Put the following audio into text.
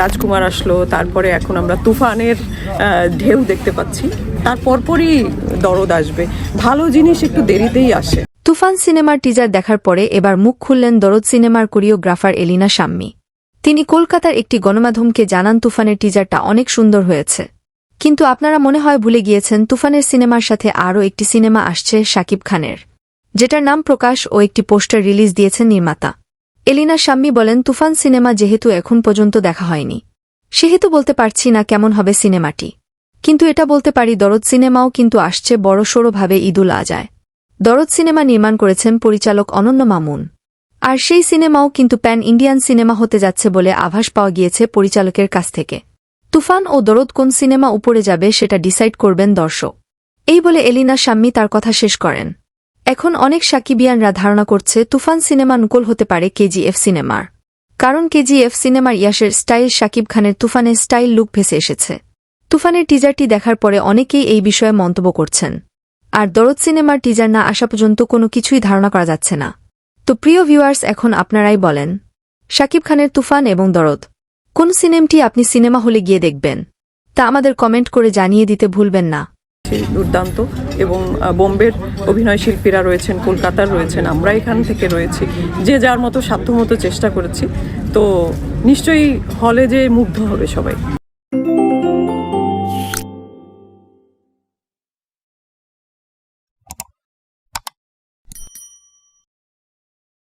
রাজকুমার আসলো, তারপরে এখন আমরা তুফানের ঢেউ দেখতে পাচ্ছি। তার পরপরই দরদ আসবে। ভালো জিনিস একটু দেরিতেই আসে। তুফান সিনেমার টিজার দেখার পরে এবার মুখ খুললেন দরদ সিনেমার কোরিওগ্রাফার এলিনা শাম্মী। তিনি কলকাতার একটি গণমাধ্যমকে জানান, তুফানের টিজারটা অনেক সুন্দর হয়েছে। কিন্তু আপনারা মনে হয় ভুলে গিয়েছেন, তুফানের সিনেমার সাথে আরও একটি সিনেমা আসছে শাকিব খানের, যেটার নাম প্রকাশ ও একটি পোস্টার রিলিজ দিয়েছেন নির্মাতা। এলিনা শাম্মী বলেন, তুফান সিনেমা যেহেতু এখন পর্যন্ত দেখা হয়নি। সেহেতু বলতে পারছি না কেমন হবে সিনেমাটি। কিন্তু এটা বলতে পারি, দরদ সিনেমাও কিন্তু আসছে বড়সড়ভাবে ঈদুল আজায় দরদ সিনেমা নির্মাণ করেছেন পরিচালক অনন্য মামুন। আর সেই সিনেমাও কিন্তু প্যান ইন্ডিয়ান সিনেমা হতে যাচ্ছে বলে আভাস পাওয়া গিয়েছে পরিচালকের কাছ থেকে। তুফান ও দরদ কোন সিনেমা উপরে যাবে সেটা ডিসাইড করবেন দর্শক। এই বলে এলিনা শাম্মী তার কথা শেষ করেন। এখন অনেক সাকিবিয়ানরা ধারণা করছে তুফান সিনেমা নকল হতে পারে কেজিএফ সিনেমার। কারণ কেজিএফ সিনেমার ইয়াসের স্টাইল শাকিব খানের তুফানের স্টাইল লুক ভেসে এসেছে। তুফানের টিজারটি দেখার পরে অনেকেই এই বিষয়ে মন্তব্য করছেন। আর দরদ সিনেমার টিজার না আসা পর্যন্ত কোনো কিছুই ধারণা করা যাচ্ছে না। তো প্রিয় ভিউয়ার্স, এখন আপনারাই বলেন শাকিব খানের তুফান এবং দরদ, কোন সিনেমটি আপনি সিনেমা হলে গিয়ে দেখবেন? তা আমাদের কমেন্ট করে জানিয়ে দিতে ভুলবেন না। দুর্দান্ত এবং বোম্বের অভিনয় শিল্পীরা রয়েছেন, কলকাতার রয়েছেন, আমরা এখান থেকে রয়েছি। যে যার মতো সাধ্যমতো চেষ্টা করেছি। তো নিশ্চয়ই হলে যে মুগ্ধ হবে সবাই।